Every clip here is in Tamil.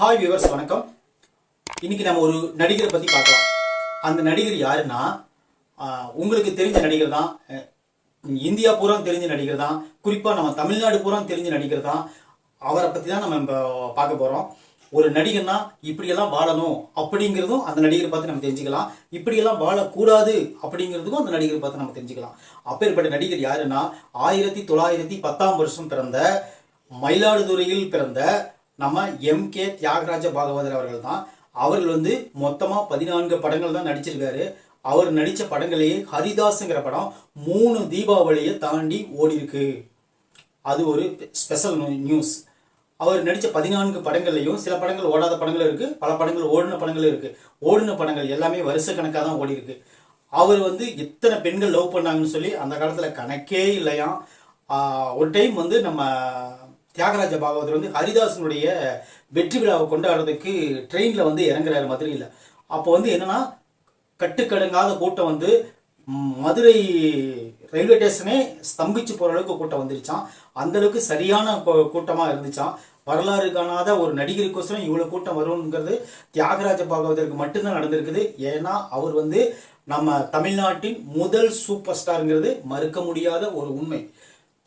ஹாய் வியூவர்ஸ் வணக்கம். இன்னைக்கு நம்ம ஒரு நடிகரை பற்றி பார்க்கலாம். அந்த நடிகர் யாருன்னா உங்களுக்கு தெரிஞ்ச நடிகர் தான். இந்தியா பூரா தெரிஞ்ச நடிகர் தான். குறிப்பாக நம்ம தமிழ்நாடு பூரா தெரிஞ்ச நடிகர் தான். அவரை பற்றி தான் நம்ம இப்போ பார்க்க போகிறோம் ஒரு நடிகர்னா இப்படியெல்லாம் வாழணும் அப்படிங்கிறதும் அந்த நடிகரை பார்த்து நம்ம தெரிஞ்சுக்கலாம். இப்படியெல்லாம் வாழக்கூடாது அப்படிங்கிறதுக்கும் அந்த நடிகரை பார்த்து நம்ம தெரிஞ்சுக்கலாம். அப்பேற்பட்ட நடிகர் யாருன்னா ஆயிரத்தி தொள்ளாயிரத்தி பத்தாம் வருஷம் பிறந்த மயிலாடுதுறையில் பிறந்த நம்ம எம் கே தியாகராஜ பாகவதர் அவர்கள் தான். அவர்கள் வந்து மொத்தமாக பதினான்கு படங்கள் தான் நடிச்சிருக்காரு. அவர் நடித்த படங்களையே ஹரிதாஸுங்கிற படம் மூணு தீபாவளியை தாண்டி ஓடி இருக்கு அது ஒரு ஸ்பெஷல் நியூஸ் அவர் நடித்த பதினான்கு படங்கள்லையும் சில படங்கள் ஓடாத படங்கள் இருக்குது பல படங்கள் ஓடின படங்கள் இருக்குது ஓடின படங்கள் எல்லாமே வருஷ கணக்காக தான் ஓடி இருக்கு அவர் வந்து எத்தனை பெண்கள் லவ் பண்ணாங்கன்னு சொல்லி அந்த காலத்தில் கணக்கே இல்லையாம். ஒரு டைம் வந்து நம்ம தியாகராஜ பாகவதர் வந்து ஹரிதாசனுடைய வெற்றி விழாவை கொண்டாடுறதுக்கு ட்ரெயினில் வந்து இறங்குறாரு மதுரையில். அப்போ வந்து என்னன்னா கட்டுக்கடங்காத கூட்டம் வந்து மதுரை ரயில்வே ஸ்டேஷனே ஸ்தம்பிச்சு போகிற அளவுக்கு கூட்டம் வந்துருச்சான் அந்தளவுக்கு சரியான கூட்டமாக இருந்துச்சான் வரலாறு காணாத ஒரு நடிகருக்கோசரம் இவ்வளோ கூட்டம் வரும்ங்கிறது தியாகராஜ பாகவதற்கு மட்டும்தான் நடந்திருக்குது. ஏன்னா அவர் வந்து நம்ம தமிழ்நாட்டின் முதல் சூப்பர் ஸ்டாருங்கிறது மறுக்க முடியாத ஒரு உண்மை.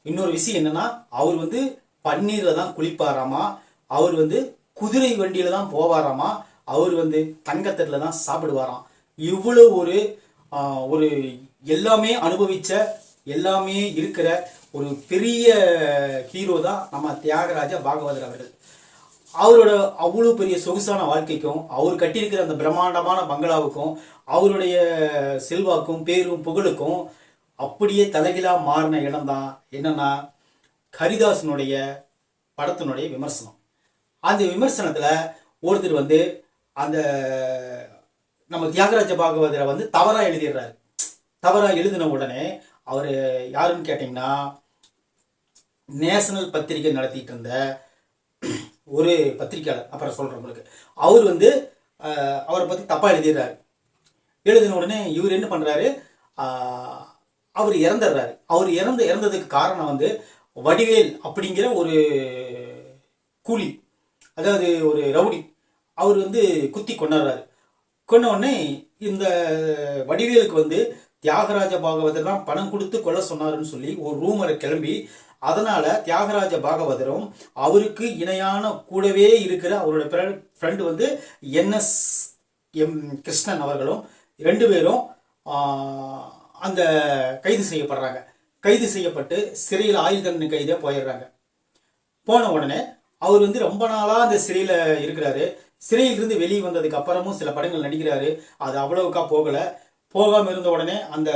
இன்னொரு விஷயம் என்னன்னா அவர் வந்து பன்னீரில் தான் குளிப்பாராமா? அவர் வந்து குதிரை வண்டியில் தான் போவாராமா? அவர் வந்து தங்கத்தட்டில் தான் சாப்பிடுவாராம். இவ்வளோ ஒரு ஒரு எல்லாமே அனுபவித்த எல்லாமே இருக்கிற ஒரு பெரிய ஹீரோ தான் நம்ம தியாகராஜ பாகவதர் அவர்கள். அவரோட அவ்வளோ பெரிய சொகுசான வாழ்க்கைக்கும் அவர் கட்டியிருக்கிற அந்த பிரம்மாண்டமான பங்களாவுக்கும் அவருடைய செல்வாக்கும் பேரும் புகழுக்கும் அப்படியே தலைகீழா மாறின இடம் தான் என்னன்னா ஹரிதாசனுடைய படத்தினுடைய விமர்சனம். அந்த விமர்சனத்துல ஒருத்தர் வந்து அந்த நம்ம தியாகராஜ பாகவதரை வந்து தவறா எழுதிடுறாரு. தவறா எழுதின உடனே அவர் யாருன்னு கேட்டிங்கன்னா நேஷனல் பத்திரிகை நடத்திட்டு இருந்த ஒரு பத்திரிக்கையாளர் அப்புறம் சொல்றேன் உங்களுக்கு. அவர் வந்து அவரை பத்தி தப்பா எழுதிடுறாரு. எழுதின உடனே இவர் என்ன பண்றாரு? ஆஹ், அவர் இறந்துடுறாரு. அவர் இறந்து இறந்ததுக்கு காரணம் வந்து வடிவேல் அப்படிங்கிற ஒரு கூலி அதாவது ஒரு ரவுடி அவர் வந்து குத்தி கொண்டாடுறாரு. கொன்ன உடனே இந்த வடிவேலுக்கு வந்து தியாகராஜ பாகவதர் தான் பணம் கொடுத்து கொல்ல சொன்னாருன்னு சொல்லி ஒரு ரூமரை கிளம்பி அதனால தியாகராஜ பாகவதரும் அவருக்கு இணையான கூடவே இருக்கிற அவரோட ஃப்ரெண்டு வந்து என்எஸ் எம் கிருஷ்ணன் அவர்களும் ரெண்டு பேரும் அந்த கைது செய்யப்படுறாங்க. கைது செய்யப்பட்டு சிறையில் ஆயுள் தண்டனை கைதே போயிடுறாங்க. போன உடனே அவர் வந்து ரொம்ப நாளாக அந்த சிறையில் இருக்கிறாரு. சிறையிலிருந்து வெளியே வந்ததுக்கு அப்புறமும் சில படங்கள் நடிக்கிறாரு. அது அவ்வளவுக்கா போகலை. போகாமல் இருந்த உடனே அந்த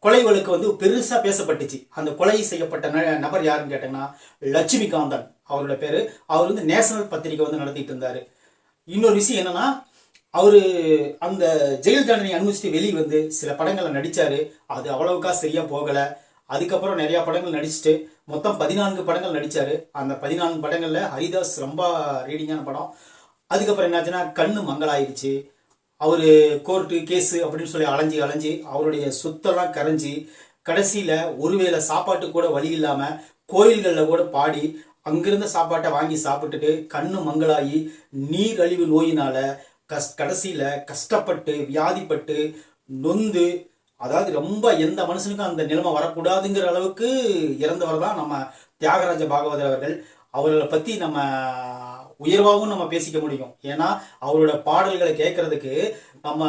கொலை வழக்கு வந்து பெருசாக பேசப்பட்டுச்சு. அந்த கொலை செய்யப்பட்ட ந- நபர் யாருன்னு கேட்டிங்கன்னா லட்சுமிகாந்தன் அவரோட பேர். அவர் வந்து நேஷனல் பத்திரிக்கை வந்து நடத்திட்டு இருந்தார். இன்னொரு விஷயம் என்னன்னா அவர் அந்த ஜெயில் தண்டனை அனுபவிச்சுட்டு வெளியே வந்து சில படங்களை நடித்தார் அது அவ்வளவுக்கா சரியா போகல. அதுக்கப்புறம் நிறைய படங்கள் நடிச்சுட்டு மொத்தம் பதினான்கு படங்கள் நடித்தார் அந்த பதினான்கு படங்களில் ஹரிதாஸ் ரொம்ப ரீடிங்கான படம். அதுக்கப்புறம் என்னாச்சுன்னா கண்ணு மங்களாயிருச்சு அவர் கோர்ட்டு கேஸு அப்படின்னு சொல்லி அலைஞ்சி அலைஞ்சி அவருடைய சொத்தெல்லாம் கரைஞ்சி கடைசியில் ஒருவேளை சாப்பாட்டு கூட வழி இல்லாமல் கோயில்களில் கூட பாடி அங்கிருந்த சாப்பாட்டை வாங்கி சாப்பிட்டுட்டு கண்ணு மங்களாகி நீரழிவு நோயினால கஸ் கடைசியில் கஷ்டப்பட்டு வியாதிப்பட்டு நொந்து அதாவது ரொம்ப எந்த மனுஷனுக்கும் அந்த நிலைமை வரக்கூடாதுங்கிற அளவுக்கு இறந்தவர் தான் நம்ம தியாகராஜ பாகவதர் அவர்கள். அவர்களை பற்றி நம்ம உயர்வாகவும் நம்ம பேசிக்க முடியும். ஏன்னா அவரோட பாடல்களை கேட்கறதுக்கு நம்ம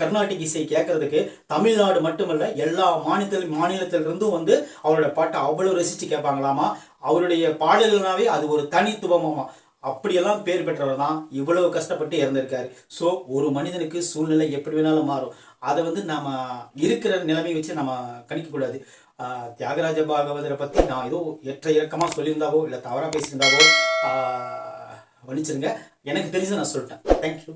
கர்நாடிக் இசை கேட்கறதுக்கு தமிழ்நாடு மட்டுமல்ல எல்லா மாநிலத்தில் மாநிலத்திலிருந்தும் வந்து அவரோட பாட்டை அவ்வளோ ரசித்து கேட்பாங்களாமா? அவருடைய பாடல்கள்னாவே அது ஒரு தனித்துவமாக அப்படியெல்லாம் பேர் பெற்றவர் தான் இவ்வளவு கஷ்டப்பட்டு இறந்திருக்காரு. ஸோ ஒரு மனிதனுக்கு சூழ்நிலை எப்படி வேணாலும் மாறும். அதை வந்து நாம் இருக்கிற நிலைமையை வச்சு நம்ம கணிக்கக்கூடாது. தியாகராஜ பாகவதரை பற்றி நான் ஏதோ எற்ற இறக்கமாக சொல்லியிருந்தாவோ இல்லை தவறாக பேசியிருந்தாவோ மன்னிச்சிருங்க. எனக்கு தெரிஞ்சு நான் சொல்லிட்டேன். தேங்க்யூ